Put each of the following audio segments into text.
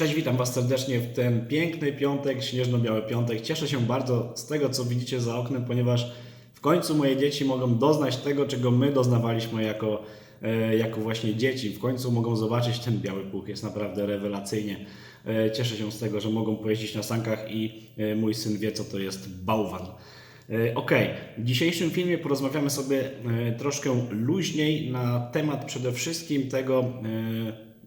Cześć, witam Was serdecznie w ten piękny piątek, śnieżno-biały piątek. Cieszę się bardzo z tego, co widzicie za oknem, ponieważ w końcu moje dzieci mogą doznać tego, czego my doznawaliśmy jako, e, jako właśnie dzieci. W końcu mogą zobaczyć ten biały puch, jest naprawdę rewelacyjnie. E, Cieszę się z tego, że mogą pojeździć na sankach i e, mój syn wie, co to jest bałwan. Ok, w dzisiejszym filmie porozmawiamy sobie troszkę luźniej na temat przede wszystkim tego,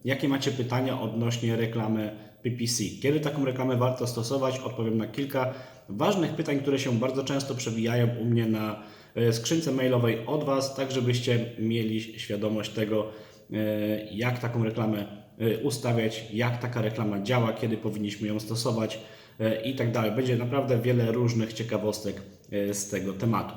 jakie macie pytania odnośnie reklamy PPC. Kiedy taką reklamę warto stosować? Odpowiem na kilka ważnych pytań, które się bardzo często przewijają u mnie na e, skrzynce mailowej od Was, tak żebyście mieli świadomość tego, e, jak taką reklamę e, ustawiać, jak taka reklama działa, kiedy powinniśmy ją stosować i tak dalej. Będzie naprawdę wiele różnych ciekawostek z tego tematu.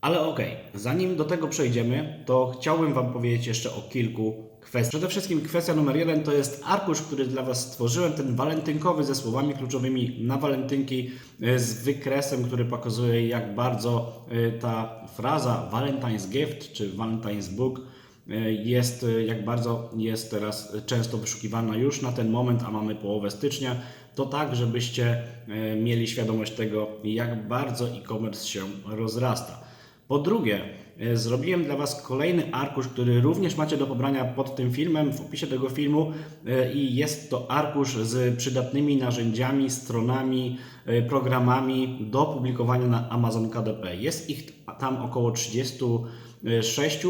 Ale okej, zanim do tego przejdziemy, to chciałbym Wam powiedzieć jeszcze o kilku Przede wszystkim kwestia numer jeden to jest arkusz, który dla Was stworzyłem, ten walentynkowy ze słowami kluczowymi na walentynki e, z wykresem, który pokazuje jak bardzo e, ta fraza Valentine's Gift czy Valentine's Book e, jest, jak bardzo jest teraz często wyszukiwana już na ten moment, a mamy połowę stycznia, to tak, żebyście mieli świadomość tego, jak bardzo e-commerce się rozrasta. Po drugie, zrobiłem dla Was kolejny arkusz, który również macie do pobrania pod tym filmem, w opisie tego filmu e, i jest to arkusz z przydatnymi narzędziami, stronami, e, programami do publikowania na Amazon KDP. Jest ich tam około 36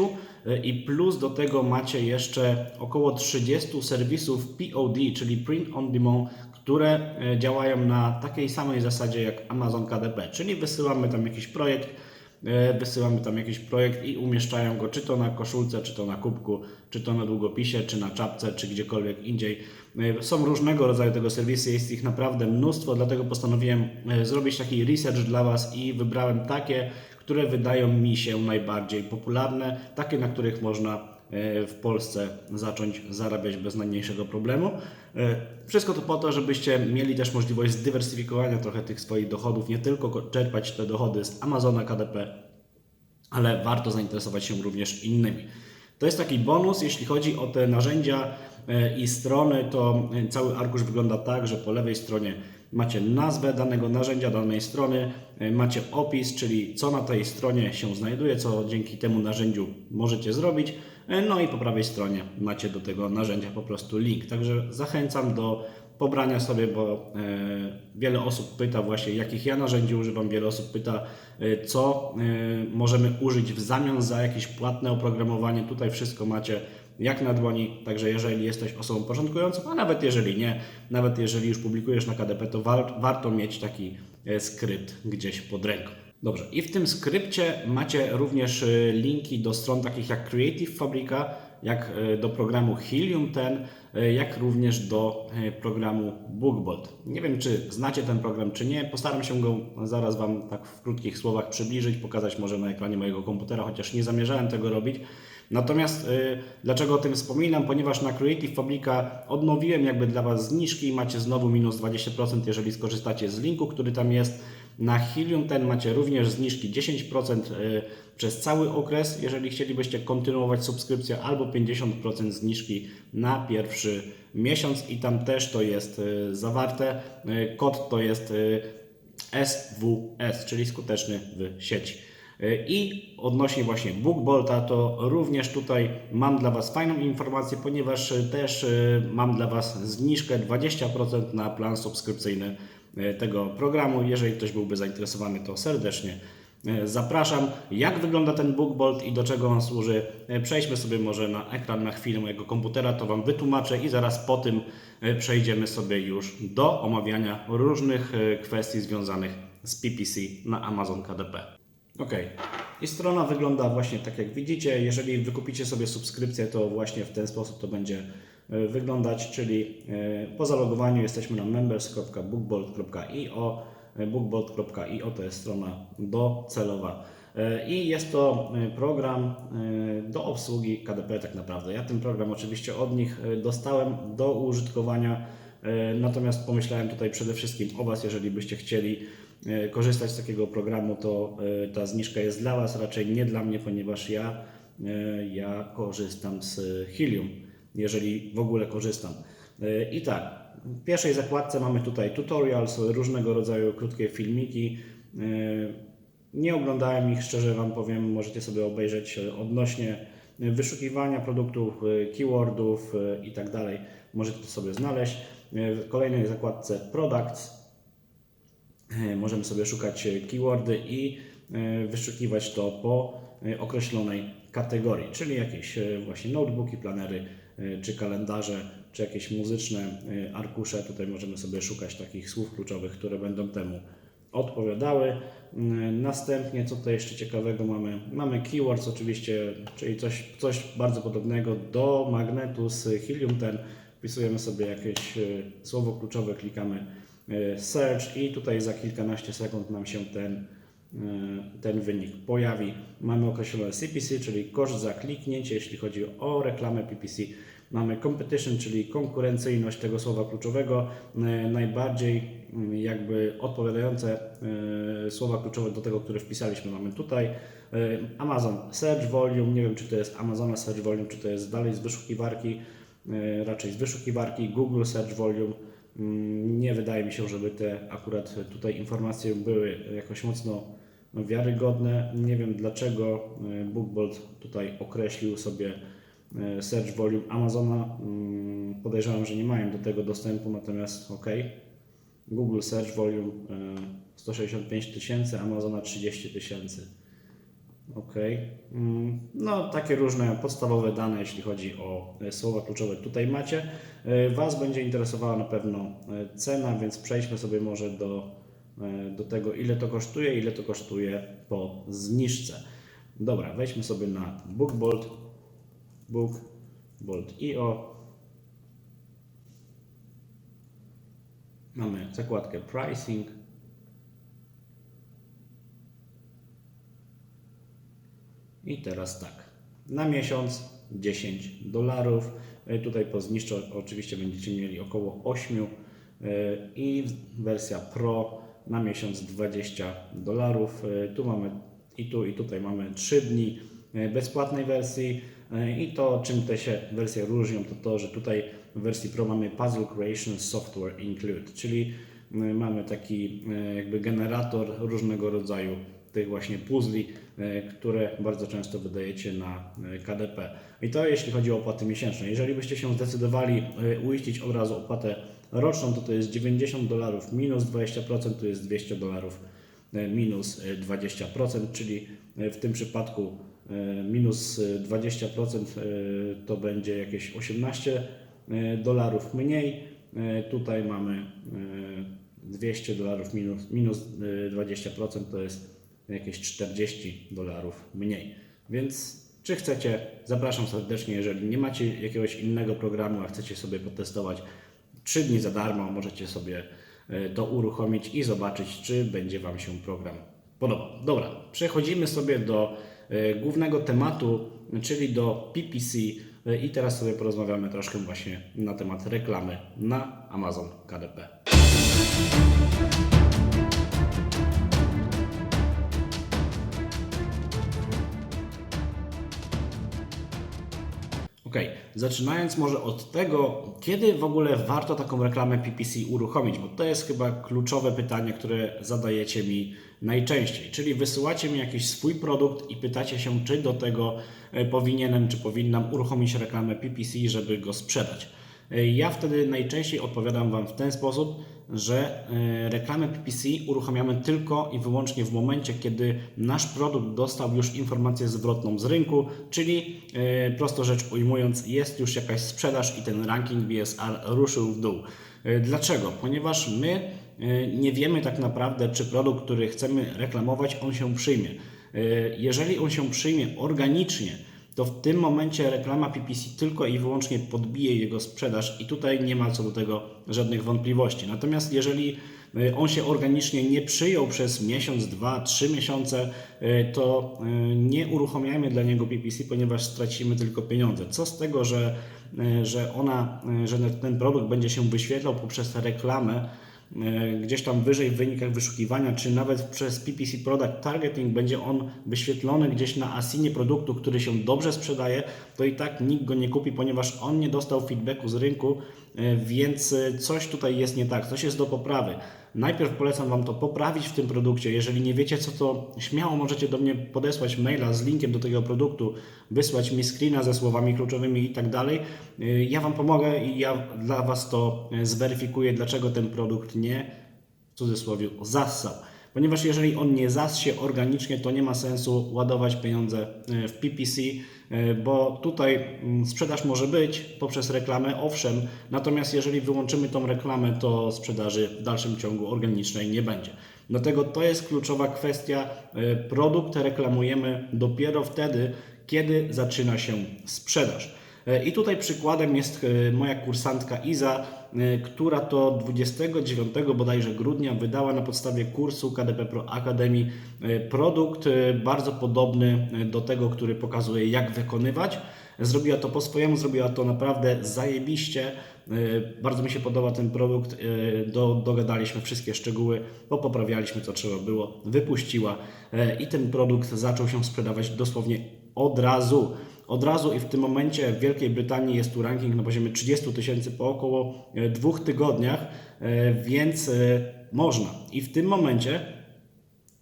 e, i plus do tego macie jeszcze około 30 serwisów POD, czyli Print on Demand, które e, działają na takiej samej zasadzie jak Amazon KDP, czyli wysyłamy tam jakiś projekt, e, wysyłamy tam jakiś projekt i umieszczają go czy to na koszulce, czy to na kubku, czy to na długopisie, czy na czapce, czy gdziekolwiek indziej. E, Są różnego rodzaju tego serwisy, jest ich naprawdę mnóstwo, dlatego postanowiłem e, zrobić taki research dla Was i wybrałem takie, które wydają mi się najbardziej popularne, takie, na których można e, w Polsce zacząć zarabiać bez najmniejszego problemu. E, Wszystko to po to, żebyście mieli też możliwość zdywersyfikowania trochę tych swoich dochodów, nie tylko ko- czerpać te dochody z Amazona KDP, ale warto zainteresować się również innymi. To jest taki bonus, jeśli chodzi o te narzędzia e, i strony, to e, cały arkusz wygląda tak, że po lewej stronie macie nazwę danego narzędzia, danej strony, e, macie opis, czyli co na tej stronie się znajduje, co dzięki temu narzędziu możecie zrobić, e, no i po prawej stronie macie do tego narzędzia po prostu link. Także zachęcam do pobrania sobie, bo e, wiele osób pyta właśnie, jakich ja narzędzi używam, wiele osób pyta, co możemy użyć w zamian za jakieś płatne oprogramowanie. Tutaj wszystko macie jak na dłoni, także jeżeli jesteś osobą początkującą, a nawet jeżeli nie, nawet jeżeli już publikujesz na KDP, to war, warto mieć taki e, skrypt gdzieś pod ręką. Dobrze, i w tym skrypcie macie również e, linki do stron takich jak Creative Fabrica, jak e, do programu Helium 10, e, jak również do programu Bookbolt. Nie wiem, czy znacie ten program, czy nie. Postaram się go zaraz Wam tak w krótkich słowach przybliżyć, pokazać może na ekranie mojego komputera, chociaż nie zamierzałem tego robić. Natomiast y, dlaczego o tym wspominam? Ponieważ na Creative Fabrica odnowiłem jakby dla Was zniżki, macie znowu minus 20%, jeżeli skorzystacie z linku, który tam jest. Na Helium ten macie również zniżki 10% y, przez cały okres, jeżeli chcielibyście kontynuować subskrypcję, albo 50% zniżki na pierwszy miesiąc i tam też to jest y, zawarte. Y, Kod to jest y, SWS, czyli skuteczny w sieci. I odnośnie właśnie BookBolta, to również tutaj mam dla Was fajną informację, ponieważ też y, mam dla Was zniżkę 20% na plan subskrypcyjny tego programu. Jeżeli ktoś byłby zainteresowany, to serdecznie zapraszam. Jak wygląda ten BookBolt i do czego on służy? Przejdźmy sobie może na ekran na chwilę mojego komputera, to Wam wytłumaczę i zaraz po tym przejdziemy sobie już do omawiania różnych kwestii związanych z PPC na Amazon KDP. Ok. I strona wygląda właśnie tak jak widzicie. Jeżeli wykupicie sobie subskrypcję, to właśnie w ten sposób to będzie e, wyglądać, czyli e, po zalogowaniu jesteśmy na members.bookbolt.io. E, Bookbolt.io to jest strona docelowa. E, I jest to e, program e, do obsługi KDP tak naprawdę. Ja ten program oczywiście od nich e, dostałem do użytkowania, e, natomiast pomyślałem tutaj przede wszystkim o Was, jeżeli byście chcieli e, korzystać z takiego programu, to e, ta zniżka jest dla Was, raczej nie dla mnie, ponieważ ja, e, ja korzystam z Helium, jeżeli w ogóle korzystam. E, I tak, W pierwszej zakładce mamy tutaj tutorials, różnego rodzaju krótkie filmiki. Nie oglądałem ich, szczerze Wam powiem, możecie sobie obejrzeć e, odnośnie wyszukiwania produktów, e, keywordów e, i tak dalej. Możecie to sobie znaleźć. E, W kolejnej zakładce Products E, Możemy sobie szukać e, keywordy i e, wyszukiwać to po e, określonej kategorii, czyli jakieś e, właśnie notebooki, planery, e, czy kalendarze, czy jakieś muzyczne e, arkusze. Tutaj możemy sobie szukać takich słów kluczowych, które będą temu odpowiadały. Mm, Następnie, co tutaj jeszcze ciekawego mamy? Mamy keywords oczywiście, czyli coś, coś bardzo podobnego do magnetu z Helium 10. Wpisujemy sobie jakieś e, słowo kluczowe, klikamy e, search i tutaj za kilkanaście sekund nam się ten, e, ten wynik pojawi. Mamy określone CPC, czyli koszt za kliknięcie, jeśli chodzi o reklamę PPC. Mamy competition, czyli konkurencyjność tego słowa kluczowego. E, Najbardziej mm, jakby odpowiadające e, słowa kluczowe do tego, które wpisaliśmy mamy tutaj. E, Amazon Search Volume, nie wiem czy to jest Amazona Search Volume, czy to jest dalej z wyszukiwarki, e, raczej z wyszukiwarki Google Search Volume. Mm, Nie wydaje mi się, żeby te akurat tutaj informacje były jakoś mocno no, wiarygodne. Nie wiem dlaczego e, BookBolt tutaj określił sobie e, Search Volume Amazona. Mm, Podejrzewam, że nie mają do tego dostępu, natomiast ok. Google Search Volume e, 165 tysięcy, Amazona 30 tysięcy. Ok. Mm, No, takie różne podstawowe dane, jeśli chodzi o e, słowa kluczowe tutaj macie. E, Was będzie interesowała na pewno e, cena, więc przejdźmy sobie może do, do tego, ile to kosztuje, ile to kosztuje po zniżce. Dobra, wejdźmy sobie na BookBolt, BookBolt.io. Mamy zakładkę Pricing. I teraz tak. Na miesiąc 10 dolarów. E, Tutaj po zniżce oczywiście będziecie mieli około 8 e, i wersja Pro na miesiąc 20 dolarów. E, Tu mamy i tu i tutaj mamy 3 dni bezpłatnej wersji i to czym te się wersje różnią to to, że tutaj w wersji Pro mamy Puzzle Creation Software Include, czyli mamy taki jakby generator różnego rodzaju tych właśnie puzli, e, które bardzo często wydajecie na e, KDP. I to jeśli chodzi o opłaty miesięczne. Jeżeli byście się zdecydowali e, uiścić od razu opłatę roczną, to to jest 90 dolarów minus 20%, to jest 200 dolarów minus e, 20%, czyli w tym przypadku minus e, 20% e, to będzie jakieś 18 e, dolarów mniej. Tutaj mamy e, 200 dolarów minus, minus e, 20% to jest jakieś 40 dolarów mniej. Więc czy chcecie, zapraszam serdecznie, jeżeli nie macie jakiegoś innego programu, a chcecie sobie potestować 3 dni za darmo, możecie sobie e, to uruchomić i zobaczyć, czy będzie Wam się program podobał. Dobra, przechodzimy sobie do e, głównego tematu, czyli do PPC e, i teraz sobie porozmawiamy troszkę właśnie na temat reklamy na Amazon KDP. Zaczynając może od tego, kiedy w ogóle warto taką reklamę PPC uruchomić, bo to jest chyba kluczowe pytanie, które zadajecie mi najczęściej. Czyli wysyłacie mi jakiś swój produkt i pytacie się, czy do tego e, powinienem, czy powinnam uruchomić reklamę PPC, żeby go sprzedać. E, Ja wtedy najczęściej odpowiadam Wam w ten sposób, że e, reklamę PPC uruchamiamy tylko i wyłącznie w momencie, kiedy nasz produkt dostał już informację zwrotną z rynku, czyli e, prosto rzecz ujmując, jest już jakaś sprzedaż i ten ranking BSR ruszył w dół. E, Dlaczego? Ponieważ my nie wiemy tak naprawdę, czy produkt, który chcemy reklamować, on się przyjmie. Jeżeli on się przyjmie organicznie, to w tym momencie reklama PPC tylko i wyłącznie podbije jego sprzedaż i tutaj nie ma co do tego żadnych wątpliwości. Natomiast jeżeli y, on się organicznie nie przyjął przez miesiąc, dwa, trzy miesiące, y, to y, nie uruchamiajmy dla niego PPC, ponieważ stracimy tylko pieniądze. Co z tego, że, że, ona, że ten produkt będzie się wyświetlał poprzez reklamę, e, gdzieś tam wyżej w wynikach wyszukiwania, czy nawet przez PPC Product Targeting będzie on wyświetlony gdzieś na asinie produktu, który się dobrze sprzedaje, to i tak nikt go nie kupi, ponieważ on nie dostał feedbacku z rynku, e, więc e, coś tutaj jest nie tak, coś jest do poprawy. Najpierw polecam Wam to poprawić w tym produkcie. Jeżeli nie wiecie co to, śmiało możecie do mnie podesłać maila z linkiem do tego produktu, wysłać mi screena ze słowami kluczowymi i tak dalej. Y, Ja Wam pomogę i ja dla Was to y, zweryfikuję, dlaczego ten produkt nie, w cudzysłowie, zassał. Ponieważ jeżeli on nie zas się organicznie, to nie ma sensu ładować pieniądze y, w PPC, y, bo tutaj mm, sprzedaż może być poprzez reklamę, owszem, natomiast jeżeli wyłączymy tą reklamę, to sprzedaży w dalszym ciągu organicznej nie będzie. Dlatego to jest kluczowa kwestia. Y, Produkt reklamujemy dopiero wtedy, kiedy zaczyna się sprzedaż. E, I tutaj przykładem jest e, moja kursantka Iza, e, która to 29 bodajże grudnia wydała na podstawie kursu KDP Pro Academy e, produkt e, bardzo podobny e, do tego, który pokazuje jak wykonywać. Zrobiła to po swojemu, zrobiła to naprawdę zajebiście. E, Bardzo mi się podoba ten produkt. e, Do, dogadaliśmy wszystkie szczegóły, popoprawialiśmy co trzeba było, wypuściła e, i ten produkt zaczął się sprzedawać dosłownie od razu. Od razu i w tym momencie w Wielkiej Brytanii jest tu ranking na poziomie 30 tysięcy po około e, dwóch tygodniach, e, więc e, można. I w tym momencie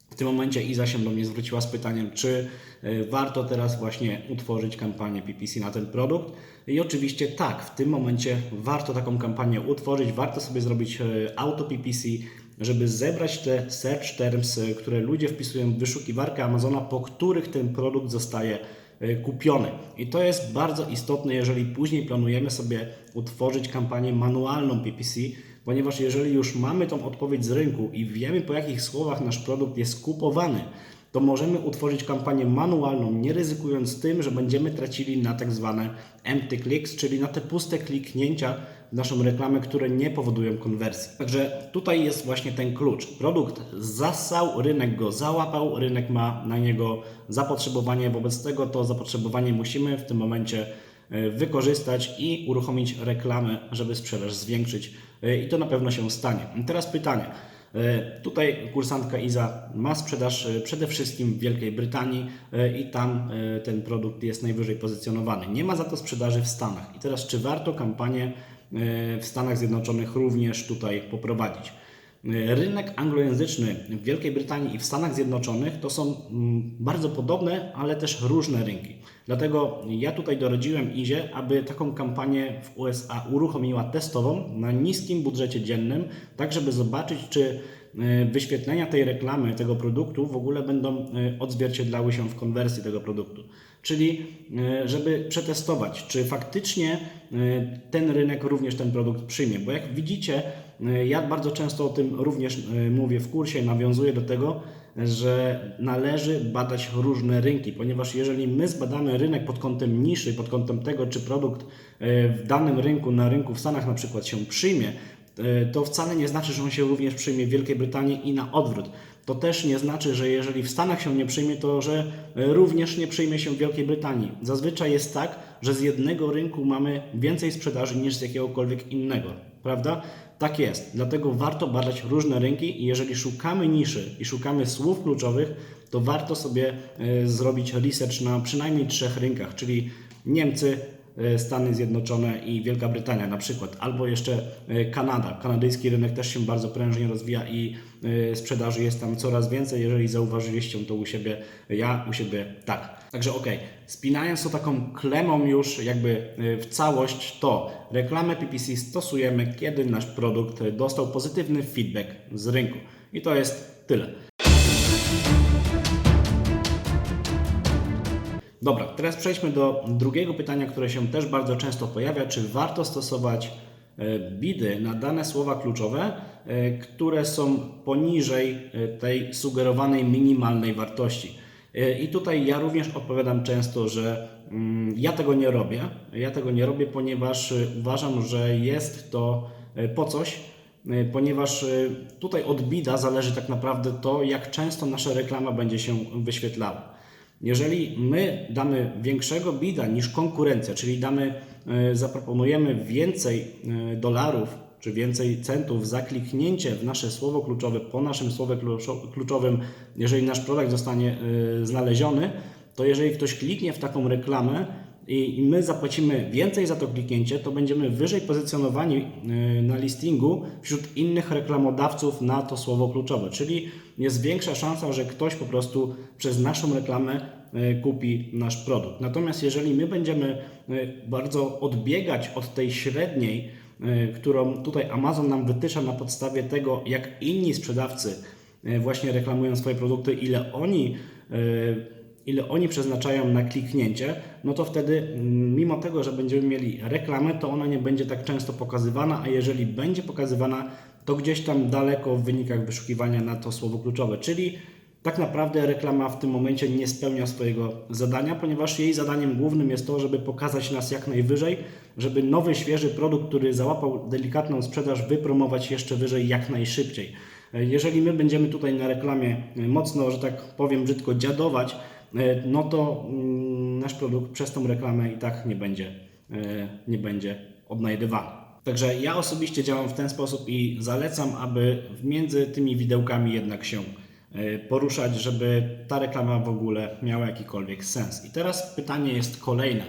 w tym momencie Iza się do mnie zwróciła z pytaniem, czy warto teraz właśnie utworzyć kampanię PPC na ten produkt. I oczywiście tak, w tym momencie warto taką kampanię utworzyć, warto sobie zrobić auto PPC, żeby zebrać te search terms, które ludzie wpisują w wyszukiwarkę Amazona, po których ten produkt zostaje kupiony. I to jest bardzo istotne, jeżeli później planujemy sobie utworzyć kampanię manualną PPC, ponieważ jeżeli już mamy tą odpowiedź z rynku i wiemy po jakich słowach nasz produkt jest kupowany, to możemy utworzyć kampanię manualną, nie ryzykując tym, że będziemy tracili na tak zwane empty clicks, czyli na te puste kliknięcia w naszą reklamę, które nie powodują konwersji. Także tutaj jest właśnie ten klucz. Produkt zassał, rynek go załapał, rynek ma na niego zapotrzebowanie, wobec tego to zapotrzebowanie musimy w tym momencie e, wykorzystać i uruchomić reklamę, żeby sprzedaż zwiększyć E, i to na pewno się stanie. Teraz pytanie. E, Tutaj kursantka Iza ma sprzedaż e, przede wszystkim w Wielkiej Brytanii e, i tam ten produkt jest najwyżej pozycjonowany. Nie ma za to sprzedaży w Stanach. I teraz czy warto kampanię w Stanach Zjednoczonych również tutaj poprowadzić? Rynek anglojęzyczny w Wielkiej Brytanii i w Stanach Zjednoczonych to są mm, bardzo podobne, ale też różne rynki. Dlatego ja tutaj doradziłem Izie, aby taką kampanię w USA uruchomiła testową na niskim budżecie dziennym, tak żeby zobaczyć, czy e, wyświetlenia tej reklamy, tego produktu w ogóle będą e, odzwierciedlały się w konwersji tego produktu. Czyli e, żeby przetestować, czy faktycznie ten rynek również ten produkt przyjmie. Bo jak widzicie, ja bardzo często o tym również e, mówię w kursie, nawiązuję do tego, że należy badać różne rynki, ponieważ jeżeli my zbadamy rynek pod kątem niszy, pod kątem tego, czy produkt e, w danym rynku, na rynku w Stanach na przykład się przyjmie, e, to wcale nie znaczy, że on się również przyjmie w Wielkiej Brytanii i na odwrót. To też nie znaczy, że jeżeli w Stanach się nie przyjmie, to że e, również nie przyjmie się w Wielkiej Brytanii. Zazwyczaj jest tak, że z jednego rynku mamy więcej sprzedaży niż z jakiegokolwiek innego, prawda? Tak jest. Dlatego warto badać różne rynki i jeżeli szukamy niszy i szukamy słów kluczowych, to warto sobie e, zrobić research na przynajmniej trzech rynkach, czyli Niemcy, Stany Zjednoczone i Wielka Brytania na przykład, albo jeszcze e, Kanada. Kanadyjski rynek też się bardzo prężnie rozwija i e, sprzedaży jest tam coraz więcej. Jeżeli zauważyliście to u siebie, ja u siebie tak. Także ok, spinając to taką klemą już jakby e, w całość, to reklamę PPC stosujemy, kiedy nasz produkt e, dostał pozytywny feedback z rynku. I to jest tyle. Dobra, teraz przejdźmy do drugiego pytania, które się też bardzo często pojawia. Czy warto stosować e, bidy na dane słowa kluczowe, e, które są poniżej e, tej sugerowanej minimalnej wartości? I tutaj ja również odpowiadam często, że mm, ja tego nie robię. Ja tego nie robię, ponieważ uważam, że jest to po coś, ponieważ tutaj od bida zależy tak naprawdę to, jak często nasza reklama będzie się wyświetlała. Jeżeli my damy większego bida niż konkurencja, czyli damy, e, zaproponujemy więcej e, dolarów czy więcej centów za kliknięcie w nasze słowo kluczowe po naszym słowie kluczo- kluczowym, jeżeli nasz produkt zostanie y, znaleziony, to jeżeli ktoś kliknie w taką reklamę i, my zapłacimy więcej za to kliknięcie, to będziemy wyżej pozycjonowani y, na listingu wśród innych reklamodawców na to słowo kluczowe, czyli jest większa szansa, że ktoś po prostu przez naszą reklamę y, kupi nasz produkt. Natomiast jeżeli my będziemy y, bardzo odbiegać od tej średniej, którą tutaj Amazon nam wytycza na podstawie tego, jak inni sprzedawcy właśnie reklamują swoje produkty, ile oni ile oni przeznaczają na kliknięcie, no to wtedy mm, mimo tego, że będziemy mieli reklamę, to ona nie będzie tak często pokazywana, a jeżeli będzie pokazywana, to gdzieś tam daleko w wynikach wyszukiwania na to słowo kluczowe, czyli tak naprawdę reklama w tym momencie nie spełnia swojego zadania, ponieważ jej zadaniem głównym jest to, żeby pokazać nas jak najwyżej, żeby nowy, świeży produkt, który załapał delikatną sprzedaż, wypromować jeszcze wyżej jak najszybciej. Jeżeli my będziemy tutaj na reklamie mocno, że tak powiem brzydko, dziadować, e, no to mm, nasz produkt przez tą reklamę i tak nie będzie, e, nie będzie odnajdywany. Także ja osobiście działam w ten sposób i zalecam, aby między tymi widełkami jednak się e, poruszać, żeby ta reklama w ogóle miała jakikolwiek sens. I teraz pytanie jest kolejne.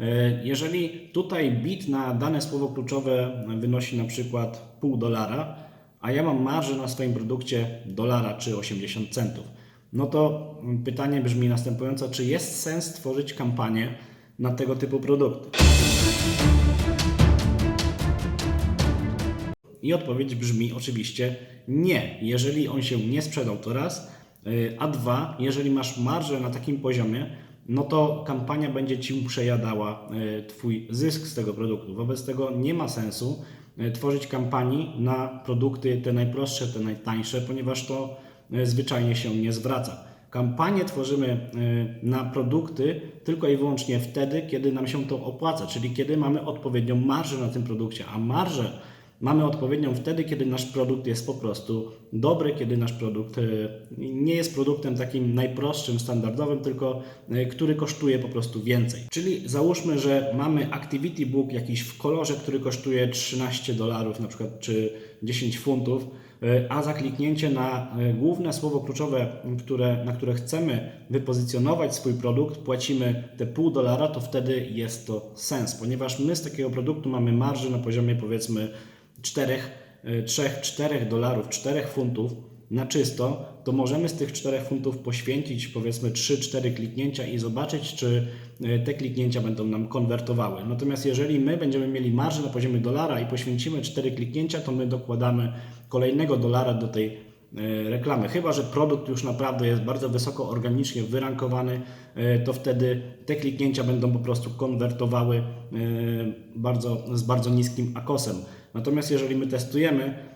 E, Jeżeli tutaj bit na dane słowo kluczowe wynosi na przykład pół dolara, a ja mam marżę na swoim produkcie dolara czy 80 centów, no to pytanie brzmi następująco, czy jest sens tworzyć kampanię na tego typu produkty? I odpowiedź brzmi oczywiście nie. Jeżeli on się nie sprzedał, to raz. Yy, A dwa, jeżeli masz marżę na takim poziomie, no to kampania będzie ci przejadała yy, Twój zysk z tego produktu. Wobec tego nie ma sensu yy, tworzyć kampanii na produkty te najprostsze, te najtańsze, ponieważ to zwyczajnie się nie zwraca. Kampanię tworzymy yy, na produkty tylko i wyłącznie wtedy, kiedy nam się to opłaca, czyli kiedy mamy odpowiednią marżę na tym produkcie, a marżę mamy odpowiednią wtedy, kiedy nasz produkt jest po prostu dobry, kiedy nasz produkt e, nie jest produktem takim najprostszym, standardowym, tylko e, który kosztuje po prostu więcej. Czyli załóżmy, że mamy Activity Book jakiś w kolorze, który kosztuje 13 dolarów na przykład, czy 10 funtów, e, a za kliknięcie na główne słowo kluczowe, które, na które chcemy wypozycjonować swój produkt, płacimy te pół dolara, to wtedy jest to sens, ponieważ my z takiego produktu mamy marżę na poziomie powiedzmy 4, 3-4 dolarów, 4 funtów na czysto, to możemy z tych 4 funtów poświęcić powiedzmy 3-4 kliknięcia i zobaczyć, czy e, te kliknięcia będą nam konwertowały. Natomiast jeżeli my będziemy mieli marżę na poziomie dolara i poświęcimy 4 kliknięcia, to my dokładamy kolejnego dolara do tej e, reklamy. Chyba, że produkt już naprawdę jest bardzo wysoko organicznie wyrankowany, e, to wtedy te kliknięcia będą po prostu konwertowały e, bardzo, z bardzo niskim akosem. Natomiast jeżeli my testujemy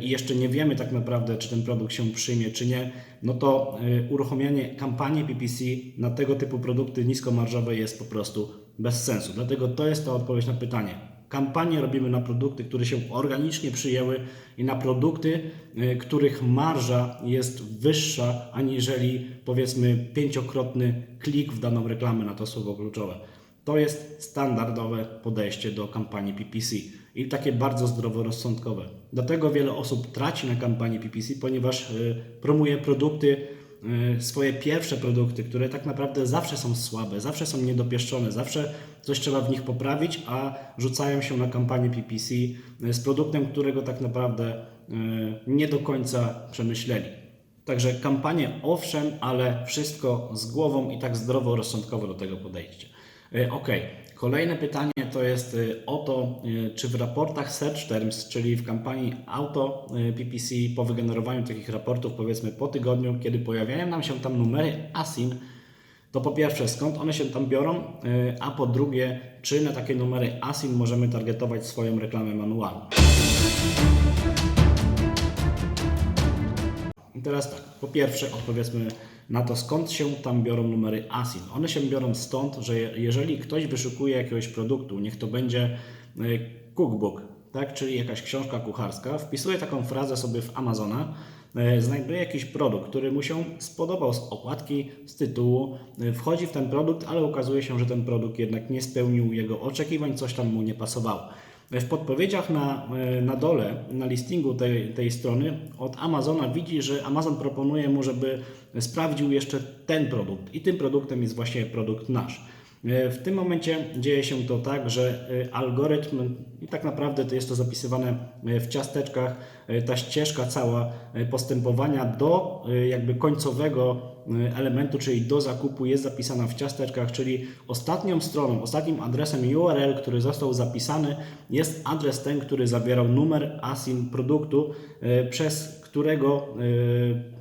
i jeszcze nie wiemy tak naprawdę, czy ten produkt się przyjmie, czy nie, no to uruchomienie kampanii PPC na tego typu produkty niskomarżowe jest po prostu bez sensu. Dlatego to jest ta odpowiedź na pytanie. Kampanie robimy na produkty, które się organicznie przyjęły i na produkty, y, których marża jest wyższa aniżeli powiedzmy pięciokrotny klik w daną reklamę na to słowo kluczowe. To jest standardowe podejście do kampanii PPC i takie bardzo zdroworozsądkowe. Dlatego wiele osób traci na kampanii PPC, ponieważ y, promuje produkty, swoje pierwsze produkty, które tak naprawdę zawsze są słabe, zawsze są niedopieszczone, zawsze coś trzeba w nich poprawić, a rzucają się na kampanię PPC y, z produktem, którego tak naprawdę y, nie do końca przemyśleli. Także kampanie owszem, ale wszystko z głową i tak zdroworozsądkowo do tego podejście. Y, Ok, kolejne pytanie to jest y, o to, y, czy w raportach Search Terms, czyli w kampanii Auto y, PPC po wygenerowaniu takich raportów, powiedzmy po tygodniu, kiedy pojawiają nam się tam numery ASIN, to po pierwsze skąd one się tam biorą, a po drugie, czy na takie numery ASIN możemy targetować swoją reklamę manualną. I teraz tak, po pierwsze odpowiedzmy na to, skąd się tam biorą numery ASIN. One się biorą stąd, że je- jeżeli ktoś wyszukuje jakiegoś produktu, niech to będzie y, cookbook, tak, czyli jakaś książka kucharska, wpisuje taką frazę sobie w Amazona, y, znajduje jakiś produkt, który mu się spodobał z okładki, z tytułu, y, wchodzi w ten produkt, ale okazuje się, że ten produkt jednak nie spełnił jego oczekiwań, coś tam mu nie pasowało. W podpowiedziach na, e, na dole, na listingu tej, tej strony od Amazona widzi, że Amazon proponuje mu, żeby sprawdził jeszcze ten produkt i tym produktem jest właśnie produkt nasz. E, W tym momencie dzieje się to tak, że e, algorytm, i tak naprawdę to jest to zapisywane e, w ciasteczkach, ta ścieżka cała postępowania do jakby końcowego elementu, czyli do zakupu jest zapisana w ciasteczkach, czyli ostatnią stroną, ostatnim adresem URL, który został zapisany jest adres ten, który zawierał numer ASIN produktu, przez którego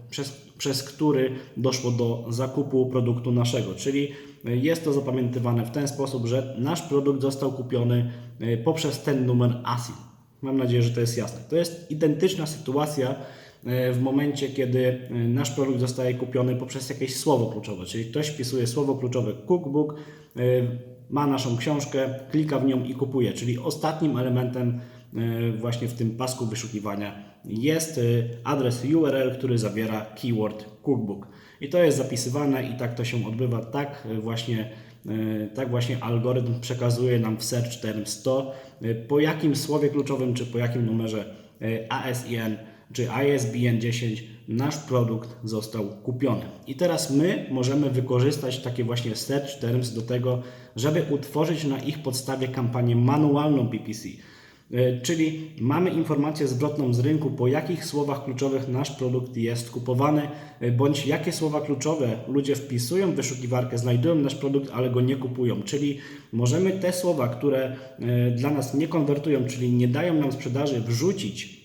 przez, przez który doszło do zakupu produktu naszego. Czyli e, jest to zapamiętywane w ten sposób, że nasz produkt został kupiony e, poprzez ten numer ASIN. Mam nadzieję, że to jest jasne. To jest identyczna sytuacja e, w momencie, kiedy nasz produkt zostaje kupiony poprzez jakieś słowo kluczowe, czyli ktoś wpisuje słowo kluczowe cookbook, ma naszą książkę, klika w nią i kupuje, czyli ostatnim elementem właśnie w tym pasku wyszukiwania jest e, adres URL, który zawiera keyword cookbook. I to jest zapisywane i tak to się odbywa, tak e, właśnie, e, tak właśnie algorytm przekazuje nam w search terms to, po jakim słowie kluczowym czy po jakim numerze ASIN czy ISBN 10 nasz produkt został kupiony. I teraz my możemy wykorzystać takie właśnie search terms do tego, żeby utworzyć na ich podstawie kampanię manualną PPC. E, Czyli mamy informację zwrotną z rynku, po jakich słowach kluczowych nasz produkt jest kupowany, e, bądź jakie słowa kluczowe ludzie wpisują w wyszukiwarkę, znajdują nasz produkt, ale go nie kupują. Czyli możemy te słowa, które e, dla nas nie konwertują, czyli nie dają nam sprzedaży, wrzucić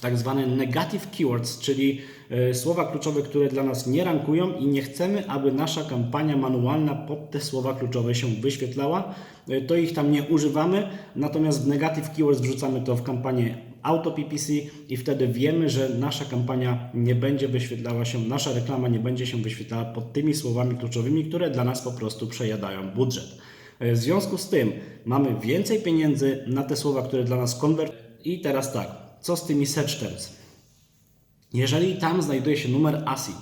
tak zwane negative keywords, czyli e, słowa kluczowe, które dla nas nie rankują i nie chcemy, aby nasza kampania manualna pod te słowa kluczowe się wyświetlała, e, to ich tam nie używamy, natomiast w negative keywords wrzucamy to w kampanię auto PPC i wtedy wiemy, że nasza kampania nie będzie wyświetlała się, nasza reklama nie będzie się wyświetlała pod tymi słowami kluczowymi, które dla nas po prostu przejadają budżet. E, W związku z tym mamy więcej pieniędzy na te słowa, które dla nas konwertują. I teraz tak, co z tymi search terms? Jeżeli tam znajduje się numer ASIN,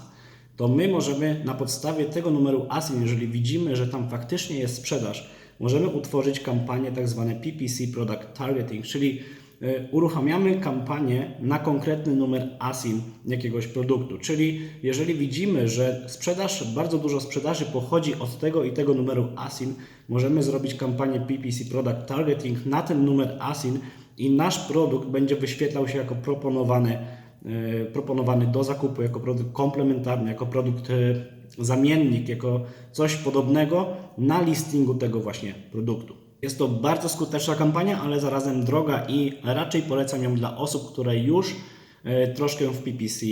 to my możemy na podstawie tego numeru ASIN, jeżeli widzimy, że tam faktycznie jest sprzedaż, możemy utworzyć kampanię tak zwane PPC Product Targeting, czyli e, uruchamiamy kampanię na konkretny numer ASIN jakiegoś produktu. Czyli jeżeli widzimy, że sprzedaż, bardzo dużo sprzedaży pochodzi od tego i tego numeru ASIN, możemy zrobić kampanię PPC Product Targeting na ten numer ASIN i nasz produkt będzie wyświetlał się jako proponowany, e, proponowany do zakupu, jako produkt komplementarny, jako produkt e, zamiennik, jako coś podobnego na listingu tego właśnie produktu. Jest to bardzo skuteczna kampania, ale zarazem droga i raczej polecam ją dla osób, które już e, troszkę w PPC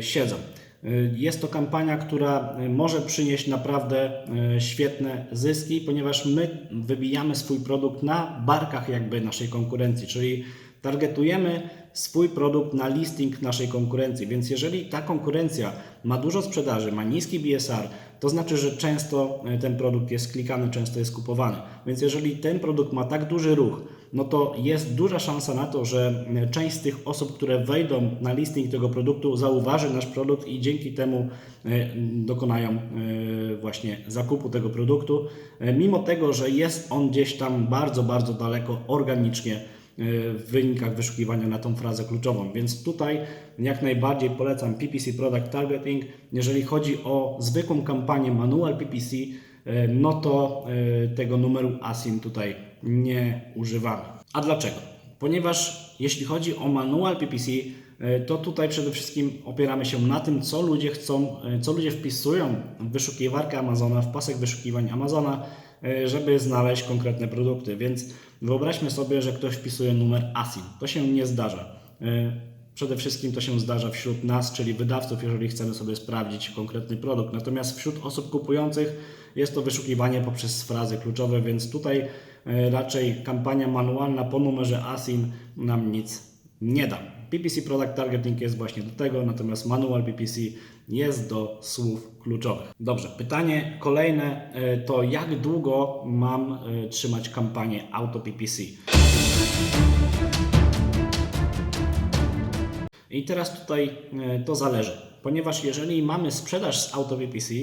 siedzą. E, Jest to kampania, która e, może przynieść naprawdę e, świetne zyski, ponieważ my wybijamy swój produkt na barkach jakby naszej konkurencji, czyli targetujemy swój produkt na listing naszej konkurencji. Więc jeżeli ta konkurencja ma dużo sprzedaży, ma niski BSR, to znaczy, że często ten produkt jest klikany, często jest kupowany. Więc jeżeli ten produkt ma tak duży ruch, no to jest duża szansa na to, że część z tych osób, które wejdą na listing tego produktu, zauważy nasz produkt i dzięki temu e, dokonają e, właśnie zakupu tego produktu, e, mimo tego, że jest on gdzieś tam bardzo, bardzo daleko organicznie w wynikach wyszukiwania na tą frazę kluczową. Więc tutaj jak najbardziej polecam PPC Product Targeting. Jeżeli chodzi o zwykłą kampanię manual PPC, no to tego numeru ASIN tutaj nie używamy. A dlaczego? Ponieważ jeśli chodzi o manual PPC, e, to tutaj przede wszystkim opieramy się na tym, co ludzie chcą, e, co ludzie wpisują w wyszukiwarkę Amazona, w pasek wyszukiwań Amazona, e, żeby znaleźć konkretne produkty. Więc wyobraźmy sobie, że ktoś wpisuje numer ASIN. To się nie zdarza. Przede wszystkim to się zdarza wśród nas, czyli wydawców, jeżeli chcemy sobie sprawdzić konkretny produkt. Natomiast wśród osób kupujących jest to wyszukiwanie poprzez frazy kluczowe, więc tutaj e, raczej kampania manualna po numerze ASIN nam nic nie da. PPC Product Targeting jest właśnie do tego, natomiast manual PPC jest do słów kluczowych. Dobrze, pytanie kolejne e, to jak długo mam e, trzymać kampanię Auto PPC? I teraz tutaj to zależy, ponieważ jeżeli mamy sprzedaż z Auto PPC,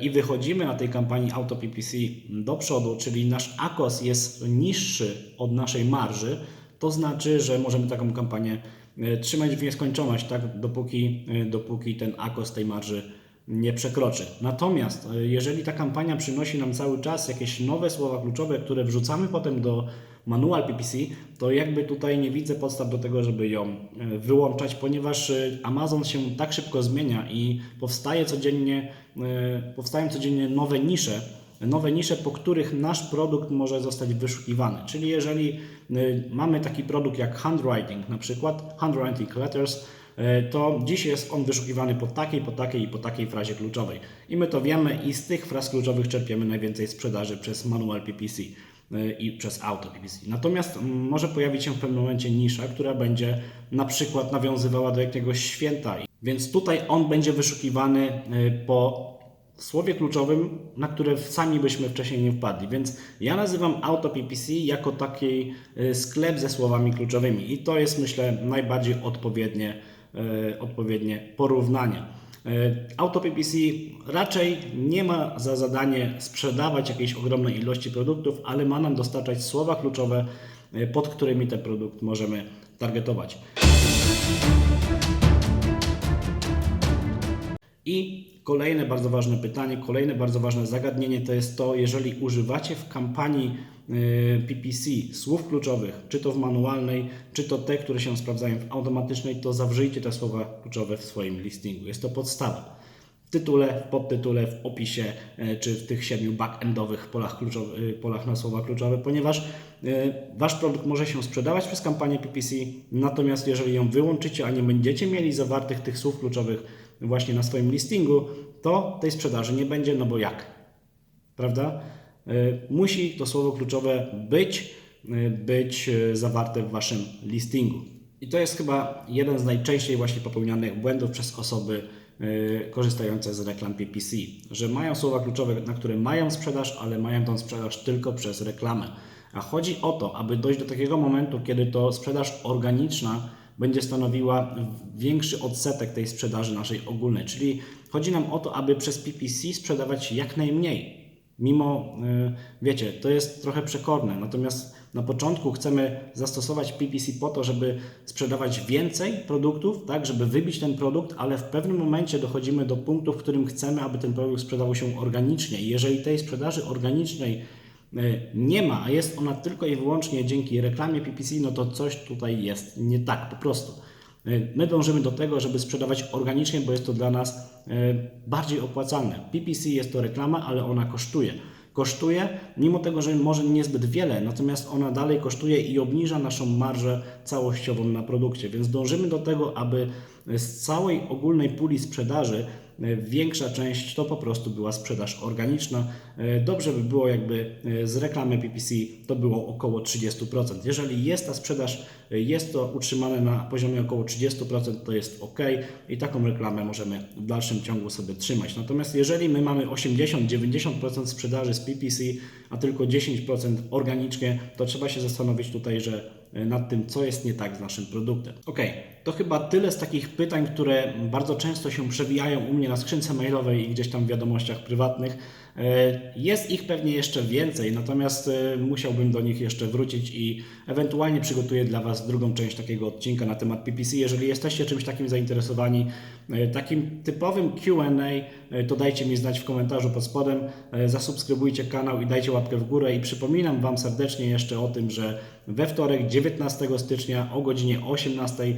i wychodzimy na tej kampanii Auto PPC do przodu, czyli nasz AKOS jest niższy od naszej marży, to znaczy, że możemy taką kampanię e, trzymać w nieskończoność, tak, dopóki, e, dopóki ten AKOS tej marży nie przekroczy. Natomiast e, jeżeli ta kampania przynosi nam cały czas jakieś nowe słowa kluczowe, które wrzucamy potem do manual PPC, to jakby tutaj nie widzę podstaw do tego, żeby ją e, wyłączać, ponieważ e, Amazon się tak szybko zmienia i powstaje codziennie, powstają codziennie nowe nisze, nowe nisze, po których nasz produkt może zostać wyszukiwany. Czyli jeżeli mamy taki produkt jak handwriting, na przykład handwriting letters, to dziś jest on wyszukiwany po takiej, po takiej i po takiej frazie kluczowej. I my to wiemy i z tych fraz kluczowych czerpiemy najwięcej sprzedaży przez manual PPC y, i przez auto PPC. Natomiast może pojawić się w pewnym momencie nisza, która będzie na przykład nawiązywała do jakiegoś święta. Więc tutaj on będzie wyszukiwany y, po słowie kluczowym, na które sami byśmy wcześniej nie wpadli. Więc ja nazywam Auto PPC jako taki sklep ze słowami kluczowymi i to jest myślę najbardziej odpowiednie, odpowiednie porównanie. Y, Auto PPC raczej nie ma za zadanie sprzedawać jakiejś ogromnej ilości produktów, ale ma nam dostarczać słowa kluczowe, y, pod którymi ten produkt możemy targetować. I kolejne bardzo ważne pytanie, kolejne bardzo ważne zagadnienie to jest to, jeżeli używacie w kampanii y, PPC słów kluczowych, czy to w manualnej, czy to te, które się sprawdzają w automatycznej, to zawrzyjcie te słowa kluczowe w swoim listingu. Jest to podstawa. W tytule, w podtytule, w opisie, y, czy w tych siedmiu backendowych polach, y, polach na słowa kluczowe, ponieważ Wasz produkt może się sprzedawać przez kampanię PPC, natomiast jeżeli ją wyłączycie, a nie będziecie mieli zawartych tych słów kluczowych właśnie na swoim listingu, to tej sprzedaży nie będzie, no bo jak? Prawda? Y, Musi to słowo kluczowe być, y, być y, zawarte w Waszym listingu. I to jest chyba jeden z najczęściej właśnie popełnianych błędów przez osoby korzystające z reklam PPC, że mają słowa kluczowe, na które mają sprzedaż, ale mają tą sprzedaż tylko przez reklamę. A chodzi o to, aby dojść do takiego momentu, kiedy to sprzedaż organiczna będzie stanowiła większy odsetek tej sprzedaży naszej ogólnej. Czyli chodzi nam o to, aby przez PPC sprzedawać jak najmniej. Mimo, y, wiecie, to jest trochę przekorne, natomiast na początku chcemy zastosować PPC po to, żeby sprzedawać więcej produktów, tak, żeby wybić ten produkt, ale w pewnym momencie dochodzimy do punktu, w którym chcemy, aby ten produkt sprzedawał się organicznie. Jeżeli tej sprzedaży organicznej nie ma, a jest ona tylko i wyłącznie dzięki reklamie PPC, no to coś tutaj jest nie tak po prostu. Y, My dążymy do tego, żeby sprzedawać organicznie, bo jest to dla nas y, bardziej opłacalne. PPC jest to reklama, ale ona kosztuje. Kosztuje, mimo tego, że może niezbyt wiele, natomiast ona dalej kosztuje i obniża naszą marżę całościową na produkcie. Więc dążymy do tego, aby z całej ogólnej puli sprzedaży większa część to po prostu była sprzedaż organiczna. Y, Dobrze by było, jakby y, z reklamy PPC to było około 30%. Jeżeli jest ta sprzedaż, jest to utrzymane na poziomie około 30%, to jest ok i taką reklamę możemy w dalszym ciągu sobie trzymać. Natomiast jeżeli my mamy 80-90% sprzedaży z PPC, a tylko 10% organicznie, to trzeba się zastanowić tutaj, że nad tym, co jest nie tak z naszym produktem. Ok, to chyba tyle z takich pytań, które bardzo często się przewijają u mnie na skrzynce mailowej i gdzieś tam w wiadomościach prywatnych. E, Jest ich pewnie jeszcze więcej, natomiast e, musiałbym do nich jeszcze wrócić i ewentualnie przygotuję dla Was drugą część takiego odcinka na temat PPC. Jeżeli jesteście czymś takim zainteresowani, e, takim typowym QA, to dajcie mi znać w komentarzu pod spodem, zasubskrybujcie kanał i dajcie łapkę w górę. I przypominam Wam serdecznie jeszcze o tym, że we wtorek 19 stycznia o godzinie 18 e,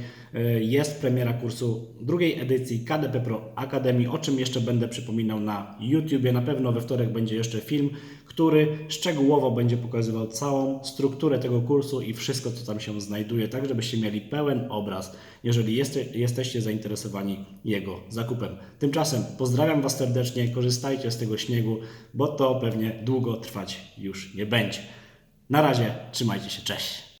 jest premiera kursu drugiej edycji KDP Pro Akademii, o czym jeszcze będę przypominał na YouTubie. Na pewno we wtorek będzie jeszcze film, który szczegółowo będzie pokazywał całą strukturę tego kursu i wszystko, co tam się znajduje, tak żebyście mieli pełen obraz, jeżeli jeste, jesteście zainteresowani jego zakupem. Tymczasem pozdrawiam Was serdecznie, korzystajcie z tego śniegu, bo to pewnie długo trwać już nie będzie. Na razie, trzymajcie się, cześć.